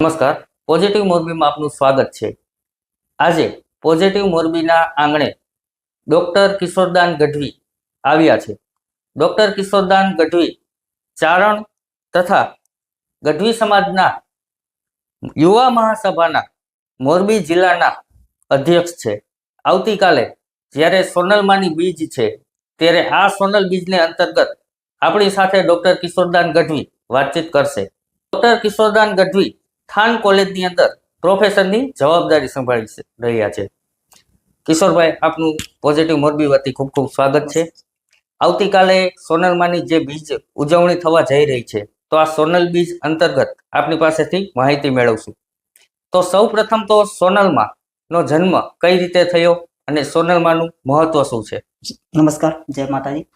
નમસ્કાર પોઝિટિવ મોરબીમાં આપનું સ્વાગત છે. આજે પોઝિટિવ મોરબીના આંગણે ડૉક્ટર કિશોરદાન ગઢવી આવ્યા છે. ડૉક્ટર કિશોરદાન ગઢવી ચારણ તથા ગઢવી સમાજના યુવા મહાસભાના મોરબી જિલ્લાના અધ્યક્ષ છે. આવતીકાલે જ્યારે સોનલમાની બીજ છે, ત્યારે આ સોનલ બીજને અંતર્ગત આપણી સાથે ડૉક્ટર કિશોરદાન ગઢવી વાતચીત કરશે. ડૉક્ટર કિશોરદાન ગઢવી થાન કોલેજની અંદર પ્રોફેસરની જવાબદારી સંભાળી રહ્યા છે. કિશોરભાઈ, આપનું પોઝિટિવ મોરબી વતી ખૂબ ખૂબ સ્વાગત છે. આવતીકાલે સોનલમાની જે બીજ ઉજવણી થવા જઈ રહી છે, તો આ સોનલ બીજ અંતર્ગત આપની પાસેથી માહિતી મેળવશું. તો સૌ પ્રથમ તો સોનલમાં નો જન્મ કઈ રીતે થયો અને સોનલમાનું મહત્વ શું છે? નમસ્કાર, જય માતાજી.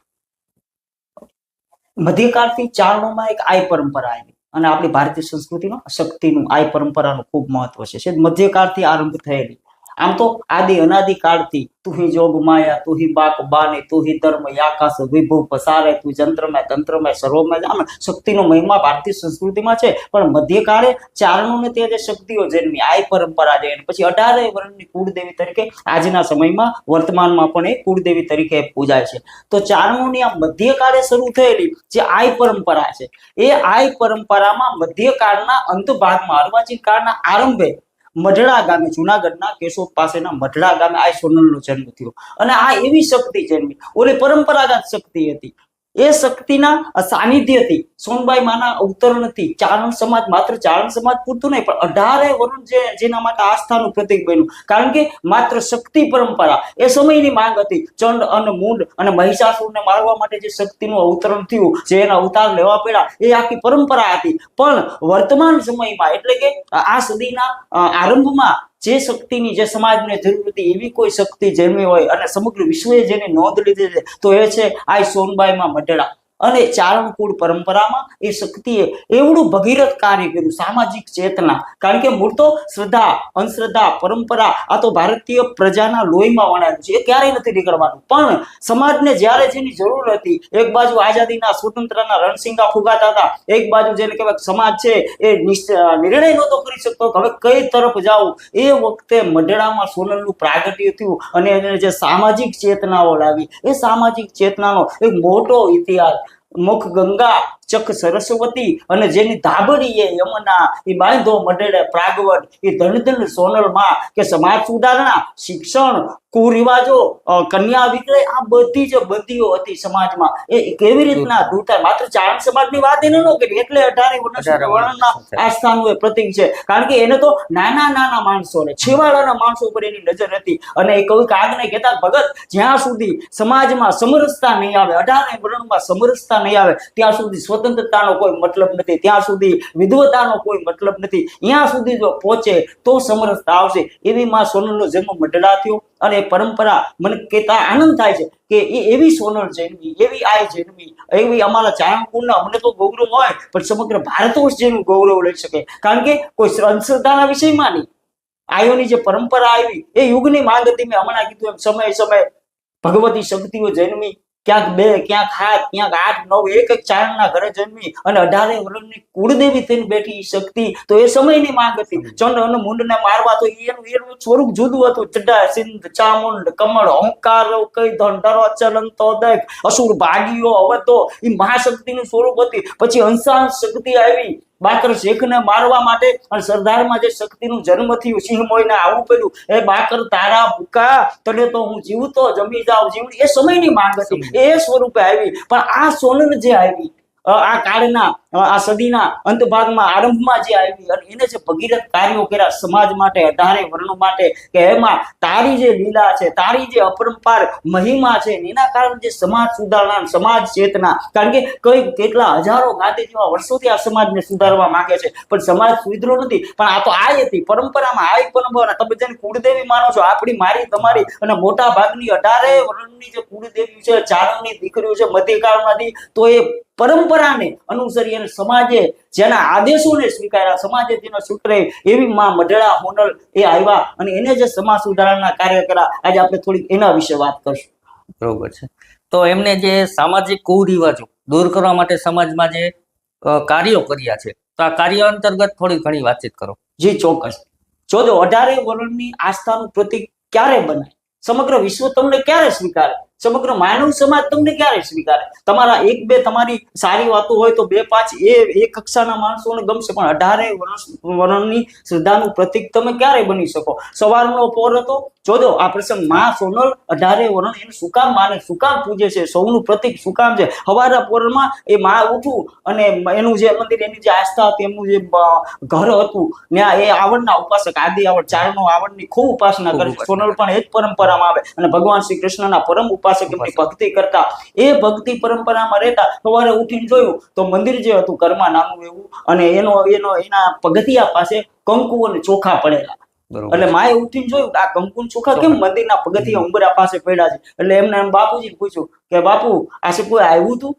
મધ્યકાળથી ચારણોમાં એક આય પરંપરા આવી. અને આપણી ભારતીય સંસ્કૃતિમાં શક્તિનું આ પરંપરાનું ખૂબ મહત્વ છે. મધ્યકાળથી આરંભ થયેલી. આમ તો આદિ અનાદિ કાળથી તું હી જોગ માયા, તું હી બાક બાને, તું હી ધર્મ આકાશ વિભુ પસારે, તું જંત્રમય, તંત્રમય, સર્વમય. આમ શક્તિનો મહિમા ભારતીય સંસ્કૃતિમાં છે, પણ મધ્યકાળે ચારણોને તે જે શક્તિઓ જન્મી. આ પરંપરા છે. પછી અઢારે વર્ણની કુળદેવી તરીકે આજના સમયમાં વર્તમાનમાં પણ એ કુળદેવી તરીકે પૂજાય છે. તો ચારણોની આ મધ્યકાળે શરૂ થયેલી જે આય પરંપરા છે, એ આય પરંપરામાં મધ્યકાળના અંત ભાગમાં અર્વાચીન કાળના આરંભે મઢડા ગામે, જુનાગઢના કેશોદ પાસેના મઢડા ગામે આ સોનલનો જન્મ થયો. અને આ એવી શક્તિ જન્મી. ઓલી પરંપરાગત શક્તિ હતી. એ શક્તિના સાનિધ્યથી સોનબાઈ માના અવતરણથી ચારણ સમાજ માત્ર ચારણ સમાજ પૂરતું નહીં, પણ અઢારે વરુણ જે, જેના માટે આસ્થાનું પ્રતીક બન્યું. કારણ કે માત્ર શક્તિ પરંપરા. એ સમયની માંગ હતી. ચંડ અને મૂંડ અને મહિષાસુરને મારવા માટે જે શક્તિનું અવતરણ થયું, જે એના અવતાર લેવા પડ્યા, એ આખી પરંપરા હતી. પણ વર્તમાન સમયમાં, એટલે કે આ સદીના આરંભમાં જે શક્તિની, જે સમાજને જરૂર હતી, એવી કોઈ શક્તિ જન્મી હોય અને સમગ્ર વિશ્વએ જેની નોંધ લીધી છે, તો એ છે આ સોનબાઈમાં મઢડા અને ચારણકુળ પરંપરામાં એ શક્તિએ એવડું ભગીરથ કાર્ય કર્યું, સામાજિક ચેતના. કારણ કે મૂળ તો શ્રદ્ધા, અંધશ્રદ્ધા, પરંપરા, આ તો ભારતીય પ્રજાના લોહીમાં વણાયું છે, એ ક્યારેય નથી નીકળવાનું. પણ સમાજને જ્યારે જેની જરૂર હતી, એક બાજુ આઝાદીના, સ્વતંત્રના રણસિંગા ફુગાતા હતા, એક બાજુ જેને કહેવાય સમાજ છે, એ નિર્ણય નહોતો કરી શકતો હવે કઈ તરફ જાવ. એ વખતે મઢડામાં સોનલનું પ્રાગટ્ય થયું અને એને જે સામાજિક ચેતનાઓ લાવી. એ સામાજિક ચેતનાનો એક મોટો ઇતિહાસ મુખ ગંગા ચક સરસ્વતી અને જેની ધાબળી એ યમુના એ બાંધો મઢડે પ્રાગવટ એ ધન ધન સોનલમાં કે સમાજ સુધારણા શિક્ષણ કુરિવાજો કન્યા વિક્રય આ બધી જ બંધીઓ હતી સમાજમાં. એ કેવી રીતના દૂર થાય માત્ર ચારણ સમાજની વાત એને ન કરી એટલે અઢારે વર્ણના આસ્થાનું એ પ્રતિક છે. કારણ કે એને તો નાના નાના માણસોને છેવાડાના માણસો ઉપર એની નજર હતી. અને એ કવિ કાગને કહેતા ભગત જ્યાં સુધી સમાજમાં સમરસતા નહીં આવે અઢારે વર્ણમાં સમરસતા નહીં આવે ત્યાં સુધી સ્વતંત્રતાનો કોઈ મતલબ નથી. ત્યાં સુધી વિધવતાનો કોઈ મતલબ નથી. ત્યાં સુધી જો પહોંચે તો સમરસતા આવશે. એવી માં સોનલનો જન્મ મઢડા થયો અને પરંપરા મને કહેતા આનંદ થાય છે કે એ એવી સોનલ જન્મી, એવી આય જન્મી, એવી અમારા ચાયણકુળના અમને તો ગૌરવ હોય, પણ સમગ્ર ભારત જેનું ગૌરવ લઈ શકે. કારણ કે કોઈ અંધશ્રદ્ધાના વિષયમાં નહીં. આયોની જે પરંપરા આવી, એ યુગની માંગ હતી, મેં હમણાં કીધું એમ, સમય સમય ભગવતી શક્તિઓ જન્મી ક્યાંક બે, ક્યાંક હાથ ક્યાંક આઠ, નવ, એક એક ચારણના ઘરે જન્મી અને અઢારે વર્ષની કુળદેવી થઈને બેઠી શક્તિ. તો એ સમયની માંગ હતી. ચંડ અને મુંડને મારવા તો એનું એનું સ્વરૂપ જુદું હતું. ચડ્ડા સિંધ, ચામુંડ, કમળ અહંકાર કઈ ધંડરો ચલન, તો દેખ. અસુર, ભાગીઓ અવતો એ મહાશક્તિનું સ્વરૂપ હતી. પછી હંસા શક્તિ આવી. બાકર શેખને મારવા માટે અને સરદારમાં જે શક્તિનું જન્મ થયું સિંહ મોયને આવું પેલું એ બાકર તારા ભૂકા તને તો હું જીવતો જમી જાઉં જીવડી એ સમયની માંગ હતી એ સ્વરૂપે આવી. પણ આ સોનર જે આવી આ કાળના આ સદીના અંતભાગમાં, આરંભમાં જે આવી અને એને જે ભગીરથ કાર્યો કર્યા સમાજ માટે, અઢારે વર્ણો માટે, કે એમાં તારી જે લીલા છે, તારી જે અપરંપાર મહિમા છે એના કારણે જે સમાજ સુધારણા સમાજ ચેતના, કારણ કે કઈ કેટલા હજારો ગાંધી જેવા વર્ષોથી આ સમાજને સુધારવા માંગે છે, પણ સમાજ સુધરો નથી. પણ આ તો આય હતી, પરંપરામાં આય પરંપરા તમે જેને કુળદેવી માનો છો, આપણી મારી, તમારી અને મોટા ભાગની અઢારે વર્ણની જે કુળદેવી છે, ચારણની દીકરીઓ છે, મધ્યકાળમાંથી, તો એ પરંપરાને અનુસરી અને સમાજે જેના આદેશોને સ્વીકાર્યા સમાજે જેનો સ્વીકારે એવી માં મઢડા હોનલ એ આવ્યા અને એને જે સમાજ સુધારણાના કાર્ય કર્યા. આજે આપણે થોડીક એના વિશે વાત કરશું. બરોબર છે. તો એમને જે સામાજિક કુરિવાજો દૂર કરવા માટે સમાજમાં જે કાર્યો કર્યા છે તો આ કાર્ય અંતર્ગત થોડી ઘણી વાતચીત કરો. જી ચોક્કસ. જોજો અઢારે વર્ણની આસ્થાનું પ્રતિક ક્યારે બને સમગ્ર વિશ્વ તમને ક્યારે સ્વીકારે? સમગ્ર માનવ સમાજ તમને ક્યારે સ્વીકારે? તમારા એક બે તમારી સારી વાતો હોય તો બે પાંચ એ એ કક્ષાના માણસોને ગમશે પણ અઢારે વર્ષ વર્ણની શ્રદ્ધાનું પ્રતિક તમે ક્યારે બની શકો? સવારનો પોર હતો. જોજો આ પ્રસંગમાં સોનલ અઢારે વર્ણ એને શું કામ માને શું કામ પૂજે છે? સૌનું પ્રતિક શું કામ છે? હવારના પોરમાં એ માં ઉઠવું અને એનું જે મંદિર એની જે આસ્થા હતી એમનું જે ઘર હતું ત્યાં એ આવડના ઉપાસક આદિ આવડ ચારણો આવડની ખૂબ ઉપાસના કરે છે. સોનલ પણ એ જ પરંપરામાં આવે અને ભગવાન શ્રી કૃષ્ણના પરમ ઉપાસક એમની ઉપાસક. ભક્તિ કરતા? એ ભક્તિ પરંપરામાં રહેતા. સવારે ઉઠીને જોયું તો મંદિર જે હતું કર્મા નામનું એવું અને એનો એનો એના પગથિયા પાસે કંકુ અને ચોખા પડેલા. એટલે માએ ઉઠીને જોયું કે આ કંકુ ચોખા કેમ મંદિરના પગથિયા ઉંબરા પાસે પડ્યા છે? એટલે એમને એમ બાપુજીને પૂછ્યું કે બાપુ આ શું કોઈ આવ્યું હતું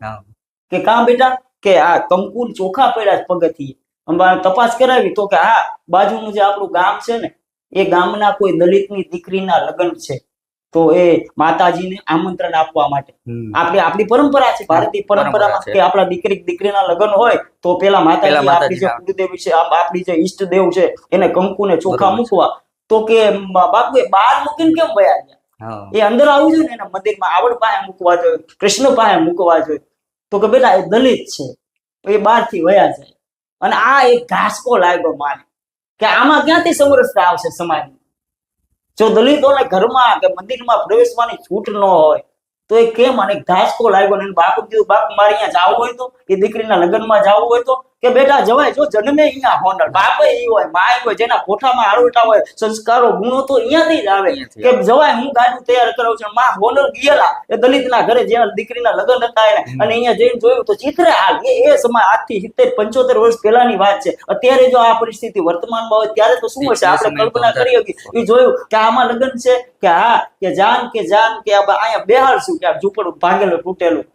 કે કાં બેટા? કે આ કંકુ ચોખા પડ્યા છે પગથિયે. અમે તપાસ કરાવી તો કે હા બાજુનું જે આપણું ગામ છે ને એ ગામના કોઈ દલિતની દીકરીના લગ્ન છે. તો એ માતાજીને આમંત્રણ આપવા માટે. આપણે આપણી પરંપરા છે ભારતીય પરંપરા પરંપરામાં કે આપણા દીકરી દીકરીના લગ્ન હોય તો પેલા માતાજી આપણી જે. કુળદેવી છે આપણી જે ઈષ્ટદેવ છે એને કંકુને ચોખા મૂકવા. તો કે બાપુ એ બહાર મૂકીને કેમ વયા ગયા? એ અંદર આવવું જોઈએ ને એના મંદિરમાં આવડ પાસે મૂકવા જોઈએ કૃષ્ણ પાસે મૂકવા જોઈએ. તો કે બેટા એ દલિત છે. એ બહારથી વયા જાય. અને આ એક ઘાસકો લાગ્યો માને. કે આમાં ક્યાંથી સમરસતા આવશે સમાજની જો દલિતોને ઘરમાં કે મંદિરમાં પ્રવેશવાની છૂટ ન હોય, તો એ કેમ? અને ઘાસકો લાગ્યો ને કીધું બાપ મારે અહીંયા જવું હોય તો? એ દીકરીના લગ્નમાં જવું હોય તો? કે બેટા જવાય જો જન્મે અહીંયા હોનર બાપ ઈ હોય માય હોય જેના કોઠામાં આરોટા હોય સંસ્કારો ગુણો તો અહીંયાથી જ આવે. કે જવાય હું ગાડું તૈયાર કરાવું છું માં હોનર ગયેલા એ દલિતના ઘરે જેના દીકરીના લગ્ન હતા એને. અને અહીંયા જઈને જોયું તો ચિત્ર હાલ એ એ સમય આજથી સિત્તેર પંચોતેર વર્ષ પહેલાની વાત છે. અત્યારે જો આ પરિસ્થિતિ વર્તમાનમાં હોય ત્યારે તો શું હશે? આપણે કલ્પના કરી હતી એ જોયું કે આમાં લગ્ન છે કે હા કે જાન કે જાન કે અહીંયા બેહાડશું કે આ ઝૂંપડું ભાંગેલું તૂટેલું.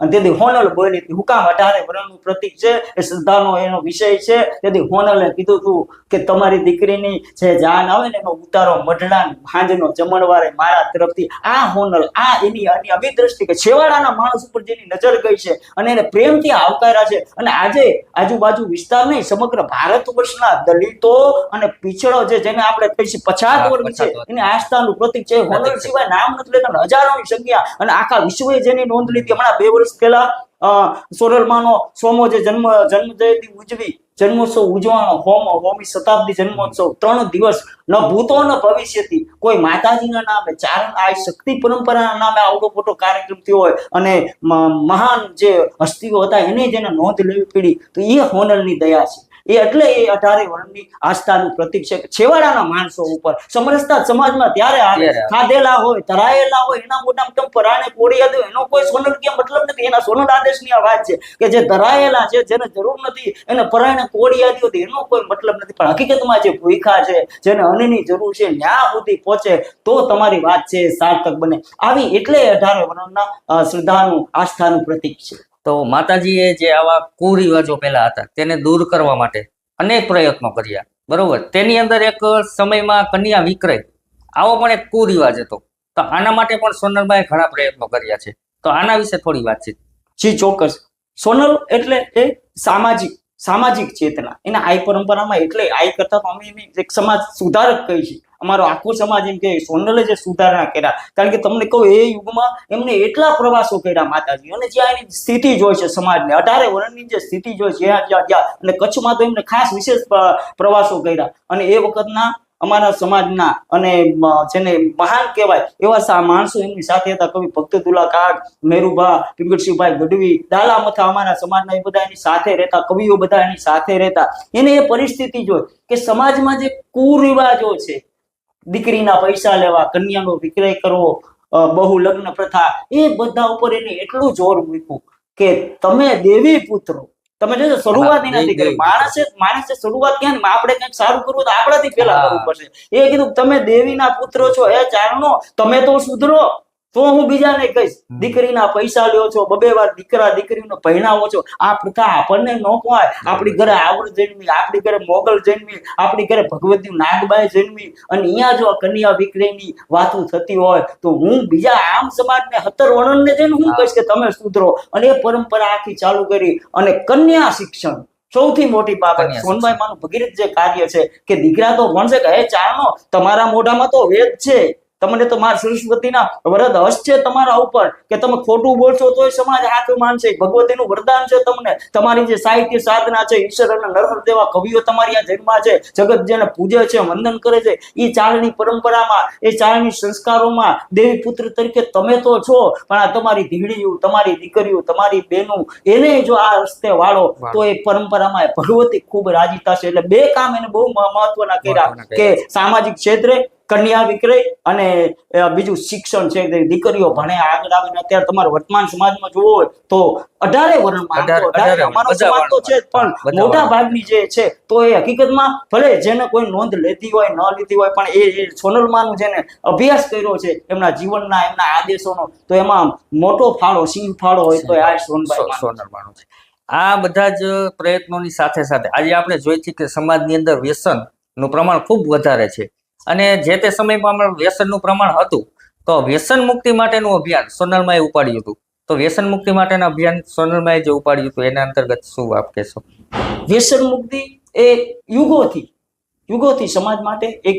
અને તેથી હોનલ બોલી હતી હુકામ અઢારે વર્ણનું પ્રતિક છે એ શ્રદ્ધાનો એનો વિષય છે. તેથી હોનલે કીધું હતું કે તમારી દીકરીની જે જાન આવે ને એનો ઉતારો મઢડા ભાંજનો જમણવારે મારા તરફથી. આ હોનલ આ એની એની અભિદ્રષ્ટિ કે છેવાડાના માણસ ઉપર જેની નજર ગઈ છે અને એને પ્રેમથી આવકાર્યા છે. અને આજે આજુબાજુ વિસ્તાર નહીં સમગ્ર ભારત વર્ષના દલિતો અને પીછડો છે જેને આપણે કહીએ પછાત વર્ગ છે. એની આસ્થાનું પ્રતિક છે. હોનલ સિવાય નામ નથી લેતા હજારોની સંખ્યા અને આખા વિશ્વએ જેની નોંધ લીધી હમણાં બે વર્ષ પહેલા અ, સોરલમાનો સોમો જે જન્મ જન્મ ઉજવી જન્મોત્સવ ઉજવાનો હોમ હોમી શતાબ્દી જન્મોત્સવ ત્રણ દિવસ ન ભૂતો ન ભવિષ્યથી કોઈ માતાજીના નામે ચારણ આ શક્તિ પરંપરાના નામે આવડો મોટો કાર્યક્રમ થયો હોય અને મહાન જે હસ્તીઓ હતા એને જેને નોંધ લેવી પડી તો એ હોનલની દયા છે. એ એટલે એ અઢારે વર્ણની આસ્થાનું પ્રતીક છે છેવાડાના માણસો ઉપર સમરસતા સમાજમાં ત્યારે. ખાધેલા હોય ધરાયેલા હોય એના મોટા મોટા પરાણે કોડી દો એનો કોઈ સોનલ કે મતલબ નથી? એના સોનલ આદેશની આ વાત છે કે જે ધરાયેલા છે જેને જરૂર નથી એને પરાણે કોડી તો એનો કોઈ મતલબ નથી. પણ હકીકતમાં જે ભૂખા છે જેને અન્નની જરૂર છે ન્યા સુધી પહોંચે તો તમારી વાત છે સાર્થક બને. આવી એટલે અઢારે વર્ણના શ્રદ્ધાનું આસ્થાનું પ્રતીક છે. તો માતાજીએ જે આવા કુરિવાજો પહેલા હતા, તેને દૂર કરવા માટે અનેક પ્રયત્નો કર્યા. બરોબર? તેની અંદર એક સમયમાં કન્યા વિક્રય. આવો પણ એક કુરિવાજ હતો. તો આના માટે પણ સોનલબાએ ઘણા પ્રયત્નો કર્યા છે. તો આના વિશે થોડી વાતચીત જી, ચોક્કસ. સોનલ એટલે એ સામાજિક સામાજિક ચેતના. એના આઈ પરંપરામાં એટલે આઈ કરતા તો અમે એની એક સમાજ સુધારક કહી છીએ અમારો આખો સમાજ એમ કે સોનલે જે સુધારણા કર્યા. કારણ કે તમને કહું, એ યુગમાં એમને એટલા પ્રવાસો કર્યા માતાજી. અને જ્યાં એની સ્થિતિ જોઈ છે સમાજને, અઢારે વર્ણની જે સ્થિતિ જોઈ છે અને કચ્છમાં તો એમને ખાસ વિશેષ પ્રવાસો કર્યા. અને એ વખતના અમારા સમાજના અને જેને મહાન કહેવાય, એવા માણસો એમની સાથે હતા. કવિ ભક્તતુલા કાગ મેરુભા, પિંગળસિંહભાઈ ગઢવી દાલા મથા અમારા સમાજના એ બધા એની સાથે રહેતા, કવિઓ બધા એની સાથે રહેતા. એને એ પરિસ્થિતિ જોઈ કે સમાજમાં જે કુરિવાજો છે દીકરીના પૈસા લેવા કન્યાનો વિક્રય કરવો બહુ લગ્ન પ્રથા એ બધા ઉપર એને એટલું જોર મૂક્યું કે તમે દેવી પુત્રો તમે જોજો શરૂઆત નથી કરી માણસે માણસે શરૂઆત ક્યાં ની? આપણે કંઈક સારું કરવું તો આપણાથી પેલા. કરવું પડશે એ કીધું તમે દેવીના પુત્રો છો એ ચારણો તમે તો સુધરો તો હું બીજાને કહીશ દીકરીના પૈસા લ્યો છો બબે વાર દીકરા દીકરીનો પહેણાવો છો. આ પ્રથા આપણને ન પોહાય આપણી ઘરે આવડ જન્મી આપણી ઘરે મોગલ જન્મી આપણી ઘરે ભગવતી નાગબાઈ જન્મી અને અહીંયા જો કન્યા વિક્રયની વાતો થતી હોય તો હું બીજા આમ સમાજને હતર વર્ણનને જઈને હું કહીશ કે તમે સુધરો. અને એ પરંપરા આખી ચાલુ કરી અને કન્યા શિક્ષણ સૌથી મોટી બાબત. સોનભાઈ માનું ભગીરથ જે કાર્ય છે કે દીકરા તો ભણશે કે હે ચારણો તમારા મોઢામાં તો વેદ છે. તમને તો માર સરસ્વતીના વરદ હશ છે તમારા ઉપર કે તમે ખોટું બોલશો તોય સમાજ હાથ માનશે. ભગવતીનું વરદાન છે તમને. તમારી જે સાહિત્ય સાધના છે ઈશ્વર અને નરહર જેવા કવિઓ તમારી આ જન્મા છે જગત જેને પૂજે છે વંદન કરે છે એ ચારણી પરંપરામાં એ ચારણી સંસ્કારોમાં દેવી પુત્ર તરીકે તમે તો છો પણ આ તમારી ધીડીઓ તમારી દીકરીઓ તમારી બહેનો એને જો આ રસ્તે વાળો. તો એ પરંપરામાં ભગવતી ખૂબ રાજી થશે. એટલે બે કામ એને બહુ મહત્વના કર્યા. કે સામાજિક ક્ષેત્રે કન્યા વિક્રય અને બીજું શિક્ષણ છે દીકરીઓ ભણે. આગળ આવે અત્યારે તમારે વર્તમાન સમાજમાં જોવો હોય તો અઢારે વર્ણમાં અમારો સમાજ તો છે પણ મોટા ભાગની જે છે તો એ હકીકતમાં ભલે જેને કોઈ નોંધ લેતી હોય ન લીધી હોય પણ એ સોનલમાનું જેને અભ્યાસ કર્યો છે એમના જીવનના એમના આદેશોનો તો એમાં મોટો ફાળો સિંહ ફાળો હોય તો આ સોનભાઈ સો- સોનલમાનું છે. આ બધા જ પ્રયત્નોની સાથે સાથે આજે આપણે જોઈ છીએ કે સમાજની અંદર વ્યસનનું પ્રમાણ ખૂબ વધારે છે. અને જે તે સમયમાં વ્યસનનું પ્રમાણ હતું તો વ્યસન મુક્તિ માટેનું અભિયાન સોનલમાએ ઉપાડ્યું હતું. તો વ્યસન મુક્તિ માટેના અભિયાન સોનલમાં જે ઉપાડ્યું હતું એના અંતર્ગત શું આપ કહેશો? વ્યસન મુક્તિ એ યુગોથી યુગોથી સમાજ માટે એક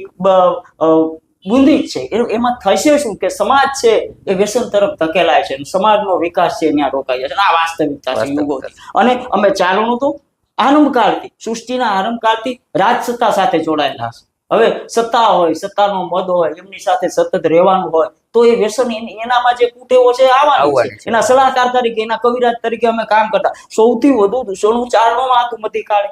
બુંદી છે. એમાં થશે શું કે સમાજ છે એ વ્યસન તરફ ધકેલાય છે સમાજનો વિકાસ છે ત્યાં રોકાય છે આ વાસ્તવિકતા છે યુગોથી. અને અમે ચારણો તો આરંભકાળથી સૃષ્ટિના આરંભકાળથી રાજસત્તા સાથે જોડાયેલા છે હવે સત્તા હોય સત્તાનો મદ હોય એમની સાથે સતત રહેવાનું હોય તો એ વ્યસન એનામાં જે કુટેવો છે આવવાની છે. એના સલાહકાર તરીકે એના કવિરાજ તરીકે અમે કામ કરતા. સૌથી વધુ દૂષણું ચારણોમાં હતું મધી કાળે.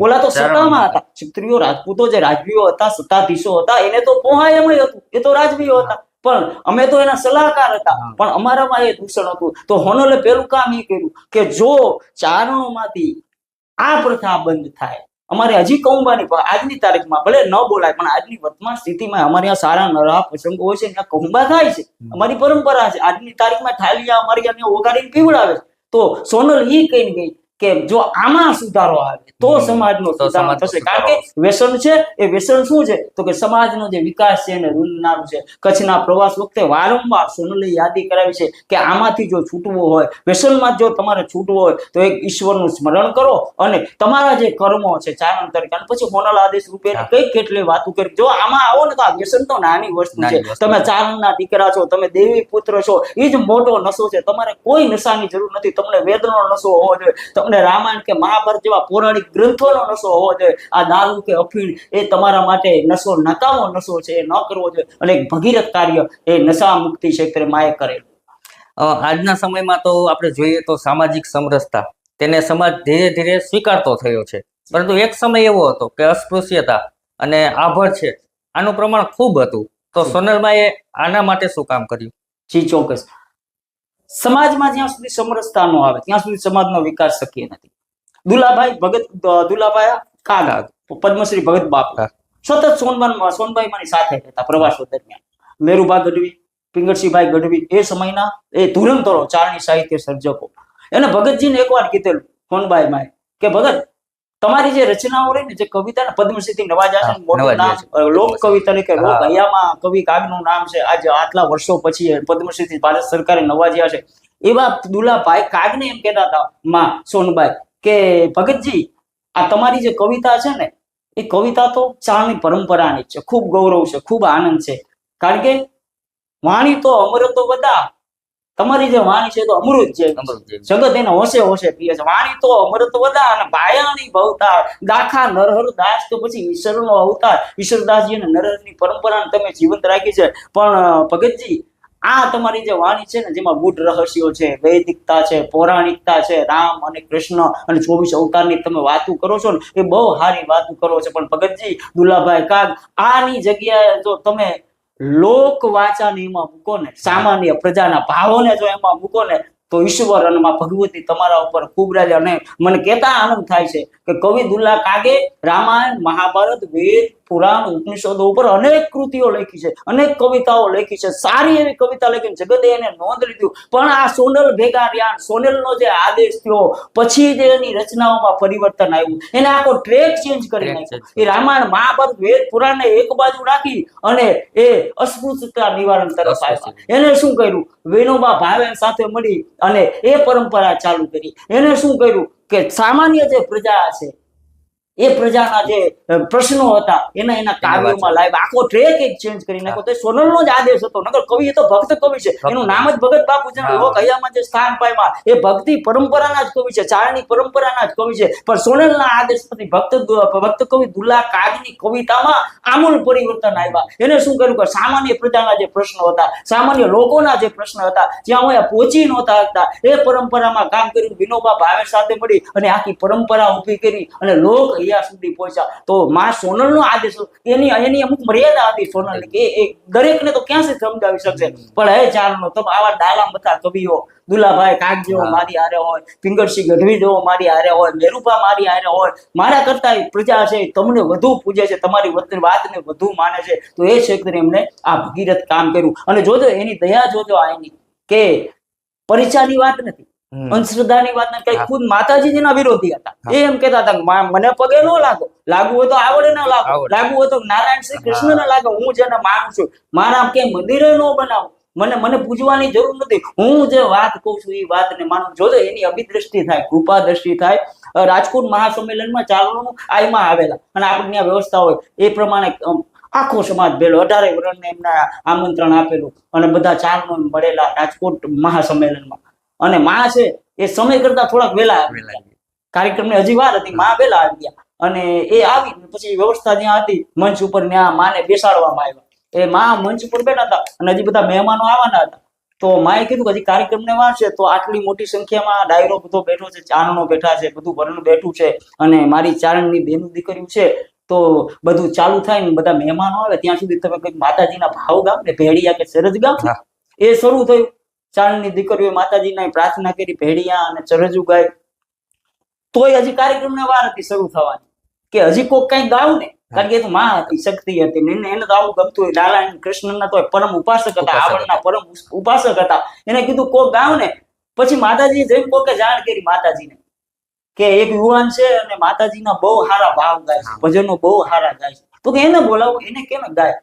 ઓલા તો સત્તામાં હતા. ક્ષત્રિયો રાજપૂતો જે રાજવીઓ હતા સત્તાધીશો હતા એને તો પોહાય એમ હતું. એ તો રાજવીઓ હતા. પણ અમે તો એના સલાહકાર હતા. પણ અમારામાં એ દૂષણ હતું. તો હોનલે પેલું કામ એ કર્યું કે જો ચારણોમાંથી આ પ્રથા બંધ થાય અમારે હજી કૌંબાની આજની તારીખમાં ભલે ન બોલાય પણ આજની વર્તમાન સ્થિતિમાં અમારે આ સારા નરા પ્રસંગો હોય છે ત્યાં કૌંબા થાય છે. અમારી પરંપરા છે. આજની તારીખમાં થાલિયા અમારી અહીંયા ઓગાડીને પીવડાવે છે. તો સોનલ ઈ કહીને ગઈ કે જો આમાં સુધારો આવે તો સમાજનો સુધારો થશે. કારણ કે વ્યસન છે એ વ્યસન શું છે? તો કે સમાજનો જે વિકાસ છે એને રૂનનારું છે. કચ્છના પ્રવાસ વખતે વારંવાર સોનલે યાદી કરાવી છે કે આમાંથી જો છૂટવું હોય વ્યસનમાં જો તમારે છૂટવું હોય તો એક ઈશ્વરનું સ્મરણ કરો અને તમારા જે કર્મો છે ચારણ તરીકે અને પછી મોનલ આદેશ રૂપે કઈ કેટલી વાતો કરી જો આમાં આવો ને તો આ વ્યસન તો નાની વસ્તુ છે. તમે ચારણના દીકરા છો તમે દેવી પુત્ર છો એ જ મોટો નશો છે. તમારે કોઈ નશાની જરૂર નથી. તમને વેદનો નશો હોવો જોઈએ. તમને રામાયણ કે મહાભારત જેવા પૌરાણિક ગ્રંથોનો નશો હોવો જોઈએ. આ દારૂ કે અફીણ એ તમારા માટે નશો, નકામો નશો છે, એ ન કરવો જોઈએ. અને એક ભગીરથ કાર્ય એ નશા મુક્તિ ક્ષેત્રે માએ કરેલું આજના સમયમાં તો આપણે જોઈએ તો સામાજિક સમરસતા તેને સમાજ ધીરે ધીરે સ્વીકારતો થયો છે. પરંતુ એક સમય એવો હતો કે અસ્પૃશ્યતા અને આભર છે આનું પ્રમાણ ખૂબ હતું. તો સોનલમાએ આના માટે શું કામ કર્યું? જી, ચોક્કસ. સમાજમાં જ્યાં સુધી સમરસતા ન આવે ત્યાં સુધી સમાજનો વિકાસ શક્ય નથી. દુલાભાઈ ભગત દુલાભાઈ કાગા પદ્મશ્રી ભગત બાપુ. સતત સોનબાન સોનભાઈ મારી સાથે રહેતા પ્રવાસો દરમિયાન. મેરુભા ગઢવી પિંગળસિંહભાઈ ગઢવી એ સમયના એ ધુરંધરો ચારણી સાહિત્ય સર્જકો. એને ભગતજીને એકવાર કીધેલું સોનબાઈ માય કે ભગત તમારી જે રચનાઓ રહી ને જે કવિતા પદ્મશ્રીથી નવાજા છે મોટું નામ લોક કવિ તરીકે લોક. હૈયામાં કવિ કાગનું નામ છે આજે આટલા વર્ષો પછી એ ભારત સરકારે નવાજ્યા છે. એવા દુલાભાઈ કાગને એમ કહેતા હતા માં સોનભાઈ કે ભગતજી આ તમારી જે કવિતા છે ને એ કવિતા તો ચારણી પરંપરાની છે. ખૂબ ગૌરવ છે ખૂબ આનંદ છે. કારણ કે વાણી તો અમૃતો બધા તમારી જે વાણી છે તો અમૃત છે. જગત એને હોશે હોશે પીએ છે. વાણી તો અમૃત વધા અને ભાયાણી ભવતાર દાખા નરહર દાસ તો પછી ઈશ્વરનો અવતાર. ઈશ્વરદાસજી અને નરહરની પરંપરાને તમે જીવંત રાખી છે. પણ ભગતજી આ તમારી જે વાણી છે ને જેમાં ગૂઢ રહસ્યો છે વૈદિકતા છે પૌરાણિકતા છે રામ અને કૃષ્ણ અને ચોવીસ અવતારની તમે વાતો કરો છો ને એ બહુ સારી વાતો કરો છો. પણ ભગતજી દુલાભાઈ કાગ આની જગ્યાએ જો તમે લોક વાચાને એમાં મૂકો ને સામાન્ય પ્રજાના ભાવોને જો એમાં મૂકો ને તો ઈશ્વર અને માં ભગવતી તમારા ઉપર ખૂબ રાજ અને મને કહેતા આનંદ થાય છે કે કવિ દુલ્લા કાગે રામાયણ મહાભારત વેદ પુરાણ ઉપનિષદો ઉપર અનેક કૃતિઓ લખી છે અનેક કવિતાઓ લખી છે સારી એવી કવિતા લખી જગતે એને નોંધ લીધું પણ આ સોનલ ભેગા રહ્યા સોનલનો જે આદેશ થયો પછી જે એની રચનાઓમાં પરિવર્તન આવ્યું એને આખો ટ્રેક ચેન્જ કરી નાખ્યો. એ રામાયણ મહાભારત વેદ પુરાણને એક બાજુ રાખી અને એ અસ્પૃશ્યતા નિવારણ તરફ આવ્યા. એને શું કર્યું? વિનોબા ભાવે સાથે મળી અને એ પરંપરા ચાલુ કરી. એને શું કર્યું? કે સામાન્ય જે પ્રજા છે એ પ્રજાના જે પ્રશ્નો હતા એના એના કાવ્યમાં લાવ્યા. આખો ટ્રેક એક ચેન્જ કરી નાખ્યો. તો સોનલનો જ આદેશ હતો. નગર કવિ એ તો ભક્ત કવિ છે. એનું નામ જ ભગત બાપુ છે લોક હૈયામાં જે સ્થાન પામ્યા એ ભક્તિ પરંપરાના જ કવિ છે. ચારણી પરંપરાના જ કવિ છે. પણ સોનલના આદેશ પછી ભક્ત ભક્ત કવિ દુલ્લા કાગની કવિતામાં આમૂલ પરિવર્તન આવ્યા એને શું કર્યું કે સામાન્ય પ્રજાના જે પ્રશ્નો હતા સામાન્ય લોકોના જે પ્રશ્ન હતા જ્યાં હું પહોંચી નહોતા હતા એ પરંપરામાં કામ કર્યું. વિનોબા ભાવે સાથે મળી અને આખી પરંપરા ઊભી કરી અને લોક અહીંયા સુધી પહોંચ્યા. તો માં સોનલનો આદેશ એની એની અમુક મર્યાદા હતી સોનલ કે એ દરેકને તો ક્યાં સમજાવી શકશે? પણ હે ચારનો તો આવા ડાલામ બધા કવિઓ દુલાભાઈ કાગ મારી હારે હોય ફિંગરસિંહ ગઢવી જેવો મારી હારે હોય, મેરુભા મારી હારે હોય. મારા કરતા પ્રજા છે તમને વધુ પૂજે છે, તમારી વતની વાતને વધુ માને છે. તો એ ક્ષેત્રે એમને આ ભગીરથ કામ કર્યું. અને જોજો, એની દયા જોજો આ એની. કે પરીક્ષાની વાત નથી. હમ. અંધશ્રદ્ધાની વાત નથી કઈ. ખુદ માતાજીના વિરોધી હતા. એ એમ કેતા હતા મને પગે ન લાગો. લાગુ હોય તો આવડે ના લાગો. લાગુ હોય તો નારાયણ શ્રી કૃષ્ણ ના લાગો. હું જેને માનું છું મારા કે મંદિરે ન બનાવો. મને મને પૂજવાની જરૂર નથી. હું જે વાત કહું છું એ વાતને માનું. જોજો એની અભિદ્રષ્ટિ થાય કૃપા દ્રષ્ટિ થાય રાજકોટ મહાસંમેલનમાં ચાલવાનું આઈમાં આવેલા. અને આપણે વ્યવસ્થા હોય. એ પ્રમાણે આખો સમાજ ભેળો. અઢારે વર્ણને એમના આમંત્રણ આપેલું. અને બધા ચારનો મળેલા રાજકોટ મહાસંમેલનમાં. અને માં છે એ સમય કરતા થોડાક વહેલા ગયા. હજી વાર હતી માં વહેલા આવી ગયા. અને એ આવી પછી વ્યવસ્થા જ્યાં હતી મંચ ઉપર ત્યાં માને બેસાડવામાં આવ્યા. એ માં મંચ ઉપર બેઠા હતા અને હજી બધા મહેમાનો આવવાના હતા. તો માએ કીધું કે હજી કાર્યક્રમને વાર છે તો આટલી મોટી સંખ્યામાં ડાયરો બધો બેઠો છે ચારણો બેઠા છે બધું વરણ બેઠું છે અને મારી ચારણની બેનું દીકરીયું છે. તો બધું ચાલુ થાય ને બધા મહેમાનો આવે ત્યાં સુધી તમે કઈ માતાજીના ભાવ ગામ ને ભેડિયા કે સરજ ગામ એ શરૂ થયું. ચારણની દીકરીઓ માતાજીને પ્રાર્થના કરી ભેડિયા અને ચરજુ ગાય. તોય હજી કાર્યક્રમને વાર હતી શરૂ થવાની. કે હજી કોક કઈ ગાવ ને કારણ કે એ તો માં હતી શક્તિ હતી ને એને એને તો આવું ગમતું હોય. નારાયણ કૃષ્ણના તો પરમ ઉપાસક હતા આવડના પરમ ઉપાસક હતા. એને કીધું કોક ગાવ ને પછી માતાજી જઈને કોકે જાણ કરી માતાજીને કે એક યુવાન છે અને માતાજીના બહુ સારા ભાવ ગાય છે ભજનો બહુ સારા ગાય છે. તો કે એને બોલાવો એને કેમ ગાય?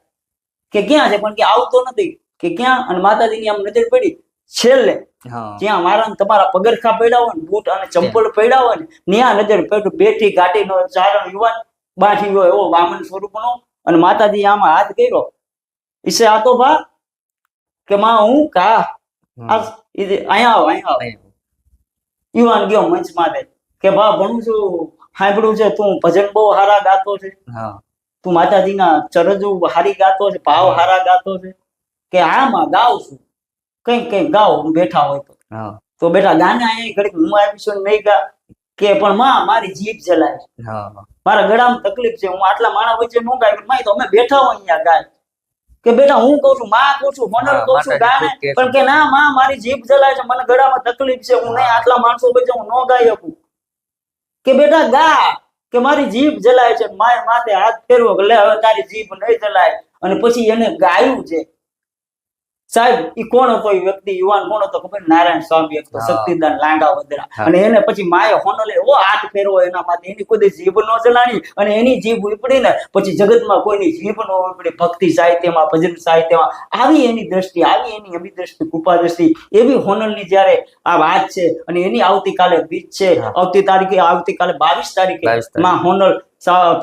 કે ક્યાં છે? પણ કે આવતો નથી. કે ક્યાં? અને માતાજીની આમ નજર પડી છેલ્લે ત્યાં જ્યાં મારા તમારા પગરખા પડ્યા હોય ને બૂટ અને ચંપલ પડ્યા હોય ને ત્યાં નજર પેટું બેઠી ઘાટીનો ચારણ યુવાન બાઠી હોય એવો વામન સ્વરૂપનો. અને માતાજી આમાં હાથ કર્યો. ઈસે આ તો ભા કે માં હું કા? અહીંયા આવ અહીંયા આવ. યુવાન ગયો મંચ માટે કે ભા ભણું છું સાંભળ્યું છે તું ભજન બહુ હારા ગાતો છે. તું માતાજીના ચરજુ હારી ગાતો છે ભાવ હારા ગાતો છે. કે હા માં ગાઉં છું. કંઈક કઈ ગાઓ બેઠા હોય તો. તો બેટા ગાના એ ઘડીક હું આવી છું નહીં ગા કે પણ માં મારી જીભ જલાય મારા ગળામાં તકલીફ છે હું આટલા માણા વચ્ચે ન ગાય પણ તો અમે બેઠા હોય અહીંયા ગાય. કે બેટા હું કઉ છું માં કઉ છું હોનર કઉ છું ગાને. પણ કે ના માં મારી જીભ જલાય છે મને ગળામાં તકલીફ છે હું નહીં આટલા માણસો વચ્ચે હું નો ગાઈ શકું. કે બેટા ગા કે મારી જીભ જલાય છે માય માથે હાથ ફેરવો કે લે હવે તારી જીભ નહીં જલાય. અને પછી એને ગાયું છે. સાહેબ ઈ કોણ હતો? એ વ્યક્તિ યુવાન કોણ હતો? ખબર? નારાયણ સ્વામી હતો શક્તિદાન લાંગા વધરા અને એને પછી માએ હોનલે એવો હાથ ફેરવો એના માથે એની કોઈ જીભ ન જલાણી અને એની જીભ ઉપડી ને પછી જગતમાં કોઈની જીભ ન ઉપડી. ભક્તિ સાહિત્યમાં ભજન સાહિત્યમાં. આવી એની દ્રષ્ટિ આવી એની અભિદ્રષ્ટિ કૃપા દ્રષ્ટિ એવી હોનલની જ્યારે આ વાત છે અને એની આવતીકાલે બીજ છે. આવતી તારીખે આવતીકાલે બાવીસ તારીખે. માં હોનલ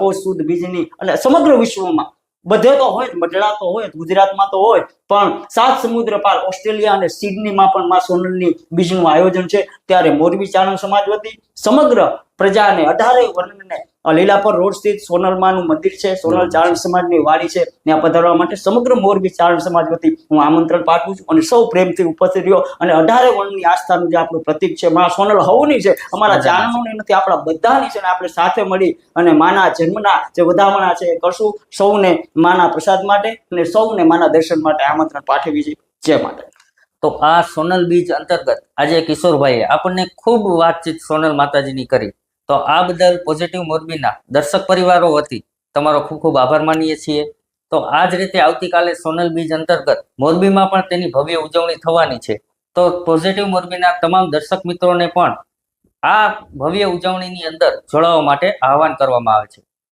પોષ સુદ બીજની અને સમગ્ર વિશ્વમાં બધે તો હોય મઢડા તો હોય ગુજરાતમાં તો હોય પણ સાત સમુદ્ર પાર, ઓસ્ટ્રેલિયા અને સિડનીમાં પણ માં સોનલની બીજનું આયોજન છે. ત્યારે મોરબી ચારણ સમાજ વતી સમગ્ર પ્રજાને અઢારે વર્ણને લીલાપર રોડ સ્થિત સોનલમાનું મંદિર છે. સોનલ ચારણ સમાજની વાડી છે. ત્યાં પધારવા માટે સમગ્ર મોરબી ચારણ સમાજ વતી હું આમંત્રણ પાઠવું છું અને સૌ પ્રેમથી ઉપસ્થિત રહ્યો અને અઢારે વર્ણની આસ્થાનું જે આપણું પ્રતિક છે મા સોનલ હવની છે અમારા ચારણોની નથી આપણા બધાની છે ને આપણે સાથે મળી અને માના જન્મના જે વધામણા છે એ કરશું. સૌને માના પ્રસાદ માટે અને સૌને માના દર્શન માટે આમંત્રણ પાઠવી છે જય માતા તો આ સોનલ બીજ અંતર્ગત આજે કિશોરભાઈએ આપણને ખૂબ વાતચીત સોનલ માતાજીની કરી. તો આ બદલ પોઝિટિવ મોરબીના દર્શક પરિવારો વતી તમારો ખૂબ ખૂબ આભાર માનીએ છીએ. તો આ જ રીતે આવતીકાલે સોનલ બીજ અંતર્ગત મોરબીમાં પણ તેની ભવ્ય ઉજવણી થવાની છે. તો પોઝિટિવ મોરબીના તમામ દર્શક મિત્રોને પણ આ ભવ્ય ઉજવણીની અંદર જોડાવા માટે આહવાન કરવામાં આવે છે.